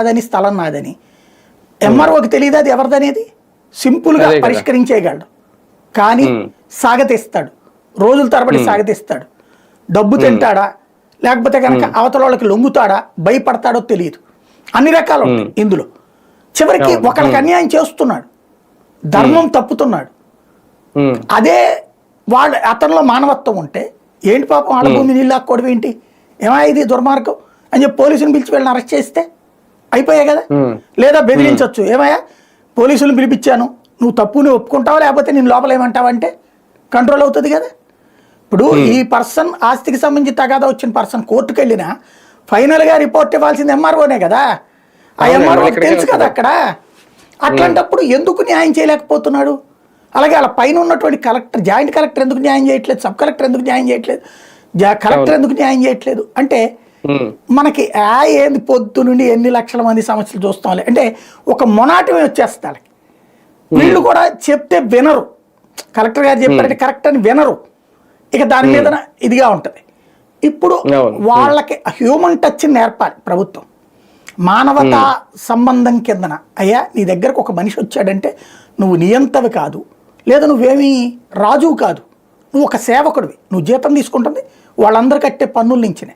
నాదని స్థలం నాదని. ఎంఆర్ఓకి తెలియదు అది ఎవరిదనేది? సింపుల్గా. పరిష్కరించేయగలడు. కానీ. సాగతీస్తాడు. రోజుల తరబడి సాగతీస్తాడు. డబ్బు తింటాడా? లేకపోతే కనుక అవతల వాళ్ళకి లొంగుతాడా? భయపడతాడో తెలియదు. అన్ని రకాలు ఉంటాయి ఇందులో. చివరికి. ఒకరికి అన్యాయం చేస్తున్నాడు. ధర్మం తప్పుతున్నాడు. అదే వాళ్ళ అతనిలో మానవత్వం ఉంటే ఏంటి పాపం వాళ్ళ భూమి నీళ్ళు లాక్కోవడం ఏంటి? ఏమా ఇది దుర్మార్గం అని చెప్పి పోలీసుని పిలిచి వీళ్ళని అరెస్ట్ చేస్తే అయిపోయాయి కదా. లేదా బెదిరించవచ్చు ఏమయ్యా? పోలీసులను పిలిపించాను. నువ్వు తప్పుని ఒప్పుకుంటావా? లేకపోతే నేను లోపల ఏమంటావా అంటే కంట్రోల్ అవుతుంది కదా? ఇప్పుడు ఈ పర్సన్ ఆస్తికి సంబంధించి తగాదా వచ్చిన పర్సన్ కోర్టుకు వెళ్ళినా ఫైనల్గా రిపోర్ట్ ఇవ్వాల్సింది ఎంఆర్ఓనే కదా? ఆ ఇక్కడికే తెలుసు కదా అక్కడ? అట్లాంటప్పుడు ఎందుకు న్యాయం చేయలేకపోతున్నాడు? అలాగే అలా పైన ఉన్నటువంటి కలెక్టర్ జాయింట్ కలెక్టర్ ఎందుకు న్యాయం చేయట్లేదు? సబ్ కలెక్టర్ ఎందుకు న్యాయం చేయట్లేదు? జా- కలెక్టర్ ఎందుకు న్యాయం చేయట్లేదు? అంటే మనకి ఆ ఏంది పొద్దు నుండి ఎన్ని లక్షల మంది సమస్యలు చూస్తాం అంటే ఒక మొనాటమే వచ్చేస్తుంది వాళ్ళకి. వీళ్ళు కూడా చెప్తే వినరు. కలెక్టర్ గారు చెప్పారంటే కరెక్ట్ అని వినరు. ఇక దాని మీద ఇదిగా ఉంటుంది. ఇప్పుడు. వాళ్ళకి హ్యూమన్ టచ్ నేర్పాలి ప్రభుత్వం. మానవత సంబంధం కిందన అయ్యా నీ దగ్గరకు ఒక మనిషి వచ్చాడంటే నువ్వు నియంతవి కాదు. లేదా నువ్వేమీ రాజువు కాదు. నువ్వు ఒక సేవకుడివి. నువ్వు జీతం తీసుకుంటుంది. వాళ్ళందరూ కట్టే పన్నుల నుంచినే.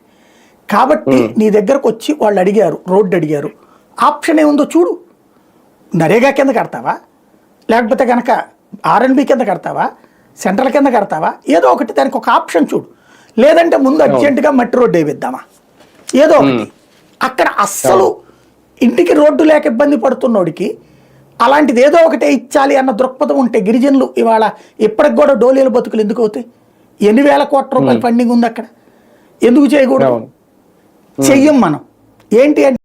కాబట్టి నీ దగ్గరకు వచ్చి వాళ్ళు అడిగారు రోడ్డు అడిగారు. ఆప్షన్ ఏముందో చూడు. నరేగా కింద కడతావా? లేకపోతే కనుక ఆర్ఎన్బి కింద కడతావా? సెంట్రల్ కింద కడతావా? ఏదో ఒకటి దానికి ఒక ఆప్షన్ చూడు. లేదంటే ముందు అర్జెంటుగా మట్టి రోడ్డు వేయిద్దామా ఏదో ఒకటి. అక్కడ అస్సలు ఇంటికి రోడ్డు లేక ఇబ్బంది పడుతున్నోడికి అలాంటిది ఏదో ఒకటే ఇచ్చాలి అన్న దృక్పథం ఉంటే గిరిజనులు ఇవాళ ఇప్పటికి కూడా డోలీల బతుకులు ఎందుకు అవుతాయి? ఎన్ని వేల కోట్ల రూపాయల ఫండింగ్ ఉంది అక్కడ. ఎందుకు చేయకూడదు? చెయ్యం మనం. ఏంటి అంటే